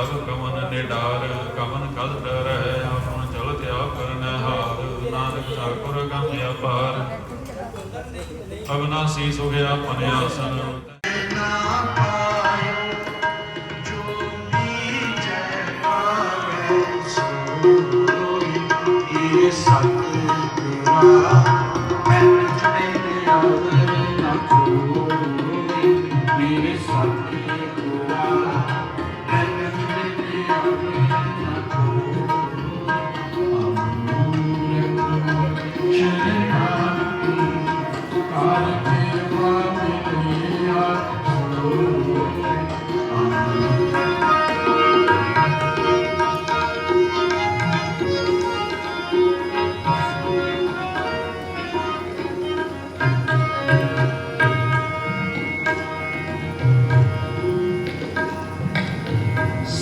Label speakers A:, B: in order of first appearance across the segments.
A: ਤਬ ਕਮਨ ਨਿਡਾਰ, ਕਮਨ ਕਦ ਡਰੈ ਆਪਨ ਚਲਤ ਆਪ ਕਰਨ ਹਾਰ। ਨਾਨਕ ਠਾਕੁਰ ਗਮ ਅਪਾਰ। ਅਬਨਾਸੀ ਸੁਖ ਆਪਨ ਆਸਨ
B: ਸਭਨ ਤੇਰੀ ਆਸ ਪ੍ਰਭ ਸਭ ਜੀ ਤੇਰੇ Thank you.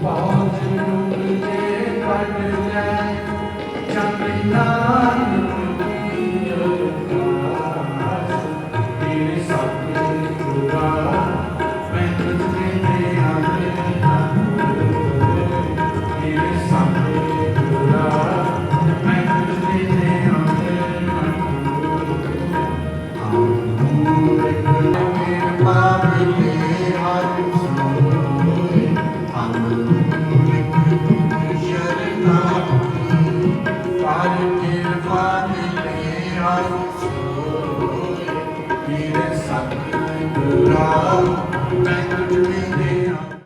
B: ਬਹੁਤ ਰੂਪ ਦੇ ਕੱਢ ਲੈ ਚੰਦਨਾਨ ਪਾਰ ਕਿਰਪਾ ਦੇ ਹਰ